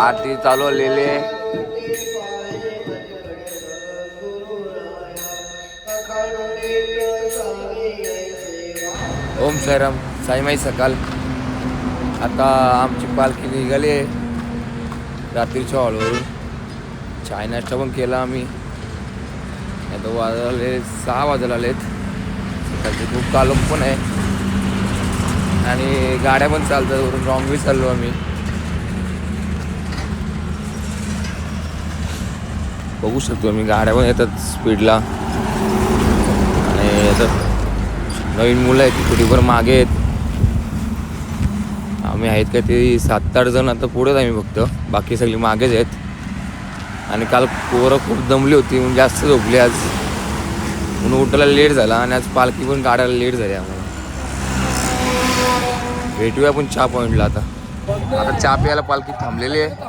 आरती चालवलेले ओम साईराम साईमाई सकाळ आता आमची पालखी निघाली आहे. रात्रीच्या हॉलवरून. चाय नाश्ता पण केला आम्ही. आता वाजले सहा वाजायला आलेत. सकाळचे खूप कालम पण आहे. आणि गाड्या पण चालतात वरून रॉंग बी चाललो आम्ही. बघू शकतो आम्ही गाड्या पण येतात स्पीडला आणि येतात नवीन मुलं आहेत ती पण मागे आहेत. आम्ही आहेत का ते सात आठ जण आता पुढेच आम्ही फक्त. बाकी सगळी मागेच आहेत. आणि काल पोरं खूप दमली होती म्हणून जास्त झोपली आज. म्हणून उठायला लेट झाला आणि आज पालखी पण काढायला लेट झाली आम्हाला. भेटूया आपण चहा पॉईंटला आता. आता चहा प्यायला पालखी थांबलेली आहे.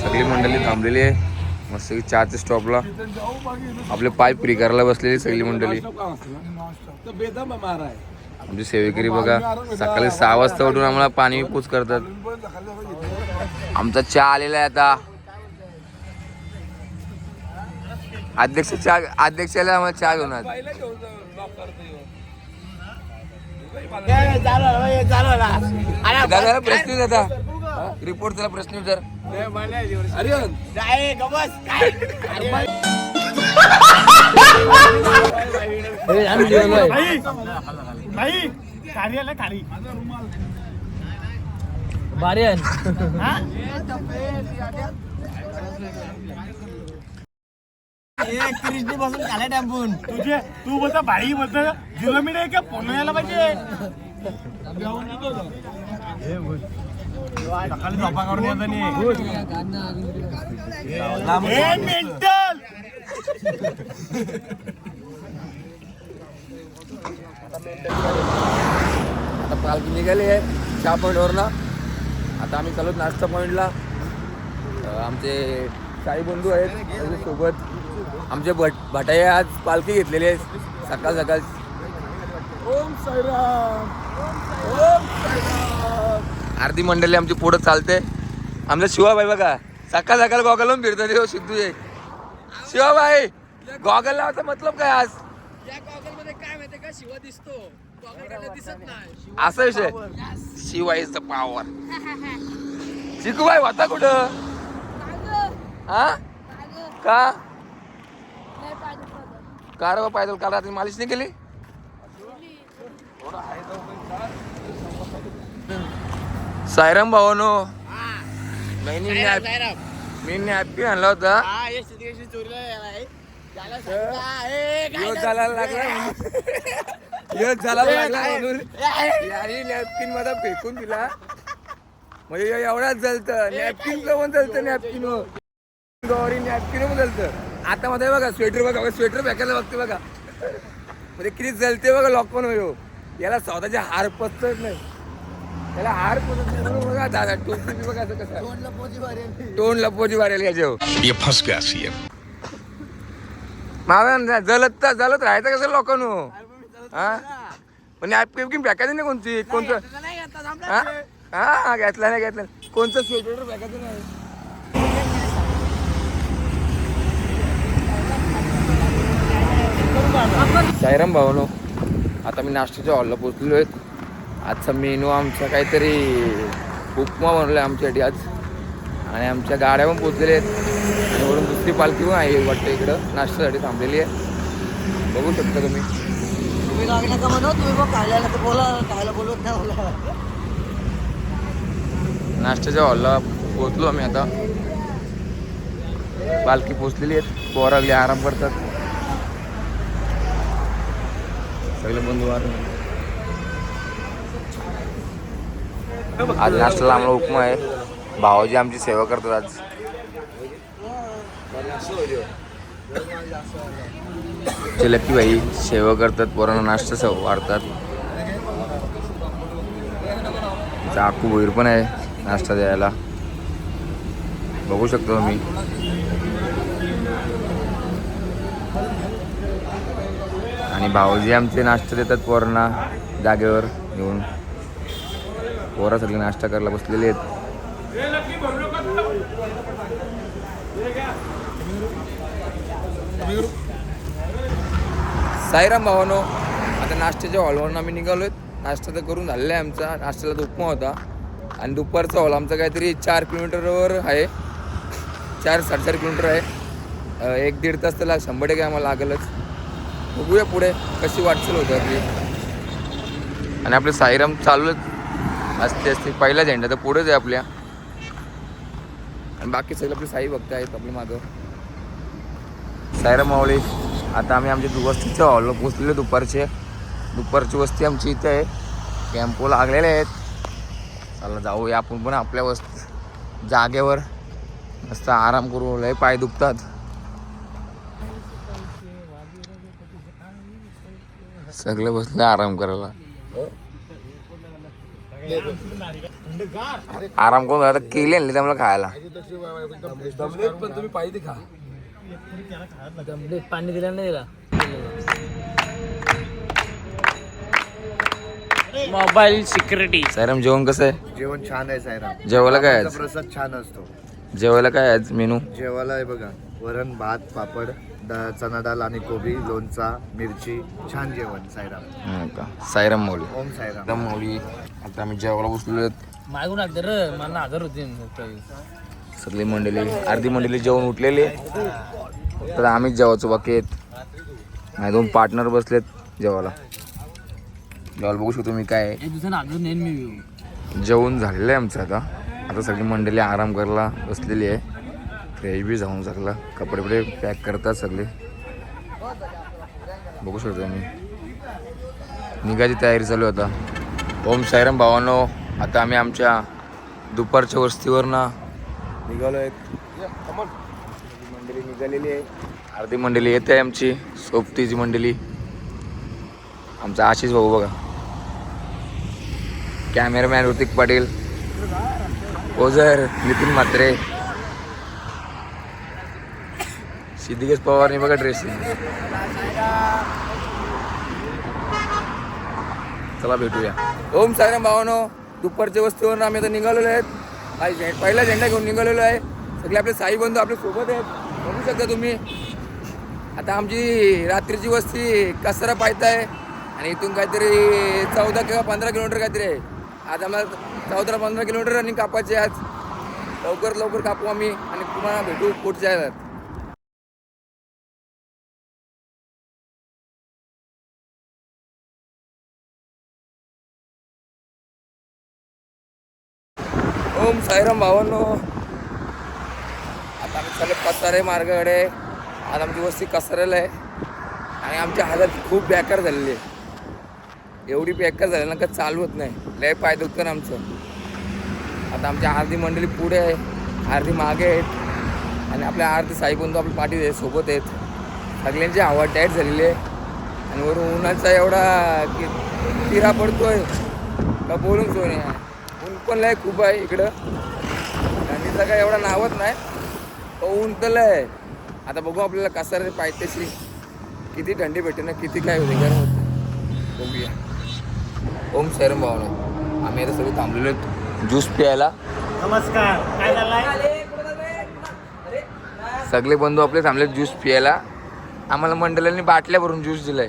सगळी मंडळी थांबलेली आहे. मस्त चहाच्या स्टॉपला आपले पाय फ्री करायला बसलेली सगळी मंडळी. आमची सेवेकरी बघा सकाळी सहा वाजता उठून आम्हाला पाणी पूज करतात. आमचा चहा आलेला आहे आता. अध्यक्ष चहा अध्यक्षाला आम्हाला चहा घेऊन प्रश्न आता. रिपोर्ट त्याला प्रश्न विचार. नाही कार्याला खाली. कृष्णी खाल्या टॅम्पून. तुझे तू बोलता भाई बोलता. किलोमीटर आहे का? पुण्याला पाहिजे. सकाळी मेंटल आता पालखी निघाली आहे चहा पॉईंटवरनं आता आम्ही चालू नाश्ता पॉईंटला आमचे साई बंधू आहेत सोबत. आमचे भट भटाई आज पालखी घेतलेली आहे सकाळ सकाळ. ओम साईराम. ओम साईराम. अर्धी मंडळी आमची पुढं चालते. आमचा शिवाबाई बघा सकाळ सकाळ गॉगल लावून फिरतात हे सिद्धू आहे शिवाबाई गॉगल लावायचा मतलब काय आज? या गॉगलमध्ये काय माहितीये का? शिवा दिसतो. गॉगल दिसत नाही. असा विषय. Shiva is the power Shikubai होता कुठं? हा? का? कार पायदल काल रात्री मालिश नाही केली? सायराम भावानो. मी मी हॅपी आणला होता. योग झाला? लागला. योग झाला लागला म्हणून. याने नॅपकिनमध्ये फेकून दिला. म्हणजे एवढाच जलत. नॅपकिन पण जलत नॅपकिन गौरी नॅपकिन पण जलत. आता मध्ये बघा स्वेटर बघा स्वेटर फेकायला बघते बघा. म्हणजे किती जलते बघा लॉक पण होयो याला स्वतःचे हार पचत नाही. त्याला हार बघा दादा टोपी बी बघा असं कसं. तोंड लपोजी वारेल. याच्यावर ये फंस गया सीएम. माव्या जलत तर जलत राहायचं कसं लोकांनो? हा? पण ॲपकिन फेकायचं नाही कोणती? कोणतं? हा? हा घेतला नाही घेतला. कोणतं स्वेटर फेकायचं नाही? सायराम भावनो आता मी नाश्त्याच्या हॉलला पोचलेलो आहेत आजचा मेनू आमचा काहीतरी उपमा बनवला आहे आमच्यासाठी आज. आणि आमच्या गाड्या पण पोचलेल्या आहेत. आणि वरून दुसरी पालखी पण आहे वाटतं इकडं. नाश्त्यासाठी थांबलेली आहे. बघू शकता तुम्ही. तुम्ही गाडी नका म्हणू तुम्ही मग खायला तर बोला खायला बोलवत नाही नाश्त्याच्या हॉलला पोचलो आम्ही आता. पालखी पोचलेली आहेत. पोरागली आराम करतात. सगळे बंधू वार आज नाश्त्याला आम्हाला उपमा आहे. भावाजी आमची सेवा करतात आज. ते लकी सेवा करतात पोरांना नाश्ता सेवा वाढतात. चाकू भैर पण आहे नाश्ता द्यायला. बघू शकतो मी आणि आणि भाऊजी आमचे नाश्ता देतात पोरांना जागेवर येऊन पोरा सगळे नाश्ता करायला बसलेले आहेत. साईराम भावानो आता नाश्त्याच्या हॉलवरून आम्ही निघालोय. नाश्ता तर करून झालेला आहे आमचा. नाश्त्याला उपमा होता. आणि दुपारचा हॉल आमचा काहीतरी चार किलोमीटरवर आहे. चार साडेचार किलोमीटर आहे. एक दीड तास त्याला शंभर टक्के आम्हाला लागेलच. बघूया पुढे कशी वाटचाल होतं आपली. आणि आपले साईराम चालूच असते असते. पहिला झेंडा तर पुढेच आहे आपल्या. आणि बाकी सगळे आपले साई भक्त आहेत आपल्या मागं. साईराम मावळे आता आम्ही आमच्या वस्तीच्या हॉलला पोचलेलो दुपारचे. दुपारची वस्ती आमची इथे आहे. कॅम्पो लागलेले आहेत. चला जाऊया आपण पण आपल्या वस्त जागेवर. मस्त आराम करू लय पाय दुखतात. सगळे बसले आराम करायला. आराम करून आता केले आणले त्यामुळे खायला. पण तुम्ही पाहिजे खा. पाणी दिलं नाही मोबाईल सिक्युरिटी सायराम जेवण कसं आहे? जेवण छान आहे सायराम. जेवायला काय आज? प्रसाद छान असतो. जेवायला काय आज मेनू? जेवायला आहे बघा वरण भात पापड. दा- चना डाळ आणि कोबी लोणचा मिरची छान जेवण सायराम हो का? सायराम मौली. ओम सायराम सायराम मौली. आता आम्ही जेवायला बसलेलो आहेत. मागून लागते रे मला आजार होते. सगळी मंडळी अर्धी मंडळी जेवण उठलेली तर आम्हीच जेवायचो बाकी आहेत. नाही दोन पार्टनर बसलेत जेवायला. जेवायला बघू शकतो मी काय आहे. एक दिवसानं आजार नेन मी. जेवण झालेलं आहे आमचं आता. आता सगळी मंडळी आराम करायला बसलेली आहे. फ्रेश बी जाऊन सगला कपडे बिपडे पॅक करतात सगळे बघू शकतो मी निघायची तयारी चालू आहे आता. ओम साईराम भावानो आता आम्ही आमच्या दुपारच्या वस्तीवर ना निघालो आहेत. मंडळी निघालेली आहे. अर्धी मंडळी येते आहे आमची सोबतीची मंडळी. आमचा आशिष भाऊ बघा. कॅमेरामॅन ऋतिक पाटील. ओझर नितीन म्हात्रे. सिद्धिकेश पवारने बघा ड्रेसिंग चला भेटूया. ओम साईराम भावानो दुपारच्या वस्तीवर आम्ही आता निघालेलो आहेत. काही झेंड पहिला झेंडा घेऊन निघालेलो आहे. सगळे आपले साई बंधू आपल्यासोबत आहेत. बघू शकता तुम्ही. आता आमची रात्रीची वस्ती कसरा पायता आहे आणि इथून काहीतरी चौदा किंवा पंधरा किलोमीटर काहीतरी आहे. आज आम्हाला चौदा पंधरा किलोमीटर रनिंग कापायचे आज लवकर लवकर कापू आम्ही आणि पुन्हा भेटू पुढच्या ओम साईराम भावांनो. आता आम्ही चालू कसारे मार्गाकडे. आज आमची वस्ती कसारेला आहे. आणि आमची हालत खूप बेकार झालेली आहे. एवढी बेकार झाली ना का चालू होत नाही. लय पाय दुखतं ना आमचं. आता आमच्या आरती मंडळी पुढे आहे. आरती मागे आहेत. आणि आपल्या आरती साईबंधू आपल्या पाठी आहे सोबत आहेत. सगळ्यांची हवा टाईट झालेली आहे. आणि वरून उन्हाचा एवढा की तिरा पडतोय. का बोलून सोय नाही. आहे. ऊन पण लय खूप आहे इकडं. थंडीचा काय एवढा नावत नाही. पण ऊन तर लय आहे. आता बघू आपल्याला कसा रे पायथ्याशी किती थंडी भेटते ना किती काय होते गरम होते. बघूया. ओम शरम भावना. आम्ही आता सगळे थांबलेलो ज्यूस प्यायला. नमस्कार. काय सगळे बंधू आपले थांबले ज्यूस प्यायला. आम्हाला मंडळांनी बाटल्या भरून ज्यूस दिलाय.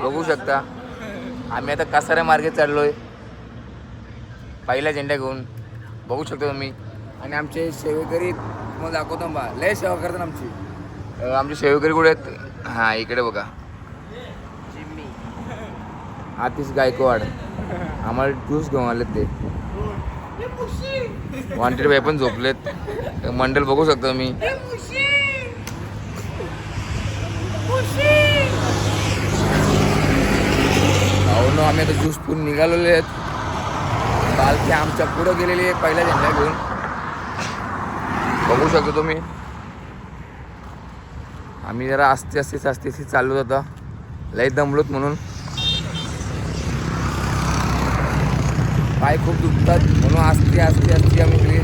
बघू शकता. आम्ही आता कसाऱ्या मार्गे चाललोय. पहिला झेंडा घेऊन बघू शकता तुम्ही. आणि आमचे सेवेकरी तुम्हाला दाखवतो बा लय सेवा करतात आमची. आमचे सेवेकरी कुठे आहेत? हां इकडे बघा. आतिश गायकवाड. आम्हाला ज्यूस घेऊन आलेत ते. वॉन्टेड बाई पण झोपलेत. मंडल बघू शकतो मी अहो ना आम्ही आता ज्यूस पिऊन निघालेले आहेत. बालकी आमच्या पुढं गेलेली आहे पहिला झेंडा घेऊन. बघू शकतो तुम्ही. आम्ही जरा आस्ते आस्ते आस्ते आस्ते चाललो होता लय दमलोत म्हणून. पाय खूप दुखतात म्हणून आस्ते आस्ते आस्ते आम्ही इकडे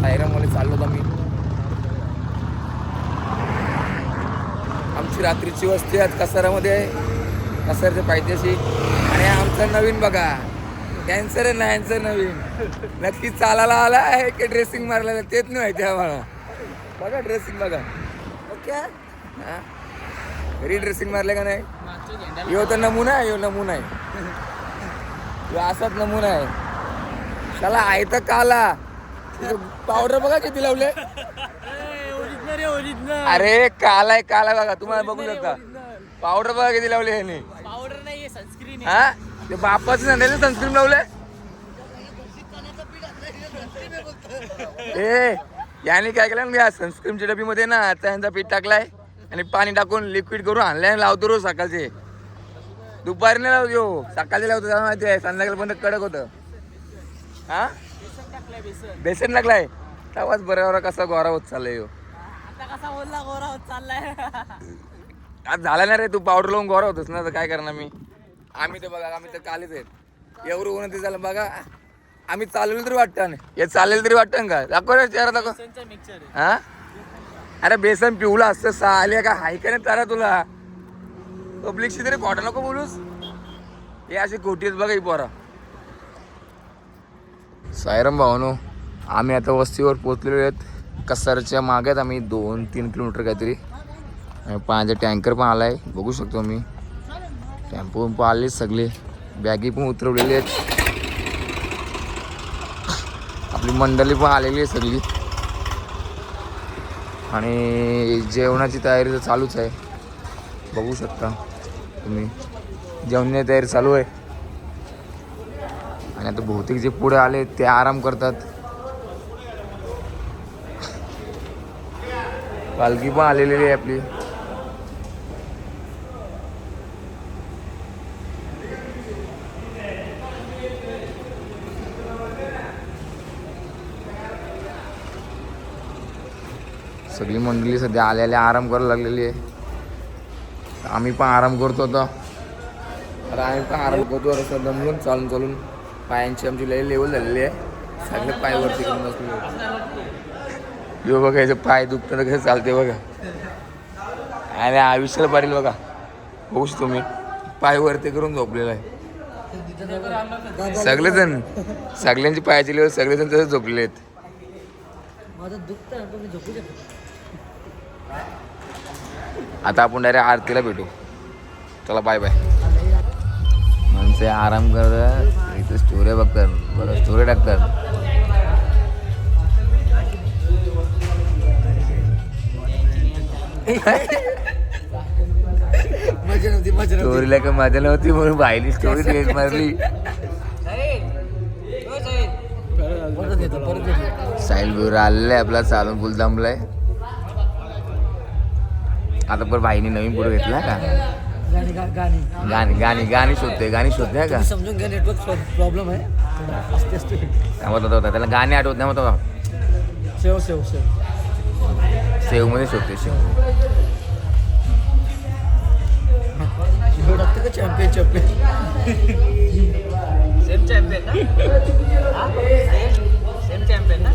सायरामध्ये चाललो होतो आम्ही. आमची रात्रीची वस्ती आज कसारामध्ये आहे. कसारच्या पायथ्याशी. आणि आमचं नवीन बघा. कॅन्सर आहे ना यांचं नवीन. नक्की चालायला आला आहे की ड्रेसिंग मारलेलं तेच नाही माहिती आम्हाला. बघा ड्रेसिंग बघा. ओके? घरी ड्रेसिंग मारले का नाही? यो तर नमुना आहे यो नमुना आहे. यो असाच नमुना आहे. चला आहे तर काला. पावडर बघा किती लावले. अरे काला आहे काला बघा. तुम्हाला बघू शकता. पावडर बघा किती लावले ह्याने. पावडर नाही हा? ते बापाचं सांगायचं सनस्क्रीन लावले? ए याने काय केलं ना सनस्क्रीमच्या डबीमध्ये ना त्यांचा पीठ टाकलाय आणि पाणी टाकून लिक्विड करून आणलाय आणि लावतो रोज सकाळचे. दुपारी नाही लावतो सकाळचे लावतो त्याला माहिती आहे संध्याकाळपर्यंत कडक होतं. हा? टाकलाय. बेसन लागलाय तेव्हाच बरोबर कसा गोरा होत चाललाय ह्यो. आता कसा बोलला गोरा होत चाललाय. आज झाला ना रे तू पावडर लावून गोरा होतोस ना तर काय करणार मी? आम्ही तर बघा आम्ही तर कालीच आहेत. एवढं उन्हात झालं बघा. आम्ही चालवलं तरी वाटतं ना हे चालेल तरी वाटतं का? दाखव रे चेहरा दाखव. आहे. हा? अरे बेसन पिवला असतं साल्या का हाय का नाही तारा तुला? पब्लिकशी तरी खोटं नको बोलूस. हे अशी खोटीच बघा ही पोरा. सायरम भावानो आम्ही आता वस्तीवर पोचलेलो आहेत. कसारच्या मागेत आम्ही दोन तीन किलोमीटर काहीतरी. पाण्याचा टँकर पण आलाय बघू शकतो मी. टेम्पो पण आले सगळे. बॅगी पण उतरवलेले आहेत. आपली मंडळी पण आलेली आहे सगळी. आणि जेवणाची तयारी तर चालूच आहे. बघू शकता तुम्ही. जेवणाची तयारी चालू आहे. आणि आता बहुतेक जे पुढे आले ते आराम करतात. पालखी पण आलेली आहे आपली. सगळी मंडळी सध्या आलेल्या आराम करायला लागलेली आहे. आम्ही पण आराम करतो आता. अरे आम्ही पण आराम करतो असं दमलून चालून चालून. पायांची आमची लई लेवल झालेली आहे. सगळे पाय वरती करून बसले यो बघा याचे पाय दुखतात कसं चालते बघा. आणि आयुष्याला पाडेल बघा. बघू तुम्ही पाय वरती करून झोपलेला आहे. सगळेजण. सगळ्यांची पायाची लेवल सगळेजण तसं झोपलेले आहेत. माझं दुखतं झोपू शकतो आता आपण डायरेक्ट आरतीला भेटू. चला बाय बाय माणसे आराम करतात इथे स्टोऱ्या बघतात बघा स्टोरी टाकतात. मजा नव्हती मजा स्टोरीला का मजा नव्हती म्हणून बायली स्टोरी डिलीट मारली साहिल. बिवर आलेला आहे आपला चालून फुल जमलाय आता पण भाईने नवीन पुढे घेतला का? गाणी गाणी. गाणी शोधते गाणी शोधते का? समजून घ्या नेटवर्क प्रॉब्लेम आहे. होता त्याला गाणी आठवत नाही होता सेव सेव सेव सेव. मध्ये शोधते सेव. शिव टाकतं का चॅम्पियन चॅम्पियन सेम चॅम्पियन ना? सेम चॅम्पियन ना?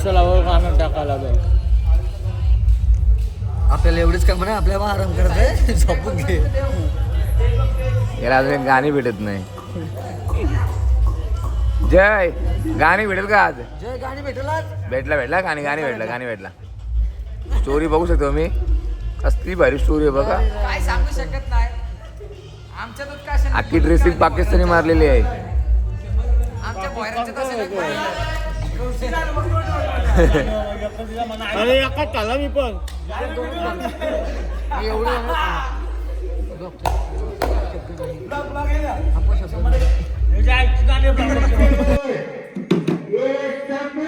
आयुष्य लावर गाणं टाकायला आपल्याला एवढेच काम नाही आपल्याला आराम करत आहे झोपून घे. याला अजून गाणी भेटत नाही. जय गाणी भेटेल का आज? जय गाणी भेटेल आज? भेटला भेटला गाणी गाणी भेटला गाणी भेटला. स्टोरी बघू शकतो मी कसली भारी स्टोरी आहे बघा. काय सांगू शकत नाही. आमच्यातच काय अख्खी ड्रेसिंग पाकिस्तानी मारलेली आहे. आमच्या अरे एका त्याला मी पण आरती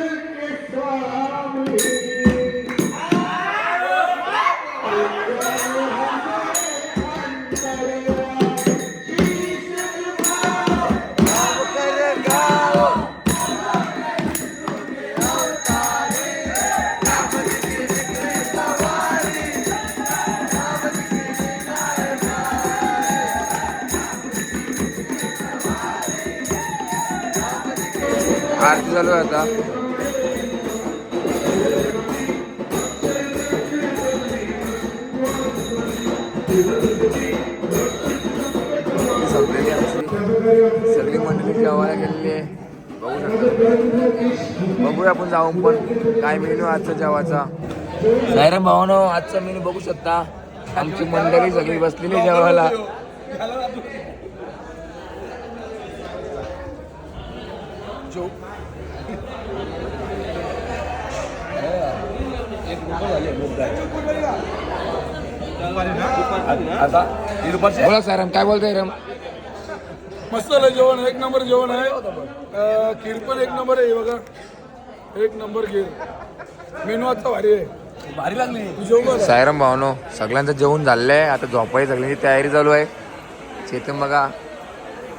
चालू आहे आता. संपलेली आमची सगळी मंडळी जेवायला गेलेली आहे. बघू शकता. बघूया आपण जाऊन पण काय मेनू आजचा जेवाचा सायराम भावानो आजचा मेनू बघू शकता. आमची मंडळी सगळी बसलेली आहे बोला सायराम काय बोलताय रम मस्त आलं जेवण एक नंबर जेवण आहे. अं, खीर पण एक नंबर आहे बघा. एक नंबर खीर. मेनू आता भारी आहे. भारी लागली. जेवण सायराम भावनो सगळ्यांचं जेवण झालेलं आहे आता झोपाई सगळ्यांची तयारी चालू आहे. चेतन बघा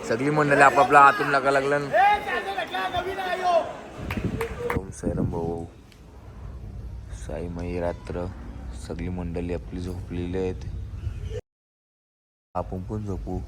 सगळी मंडळी आपापला आतून लागा लागलं ओम साईराम भाऊ. साईमयी रात्र सगळी मंडळी आपली झोपलेली आहेत. आपण पण झोपू.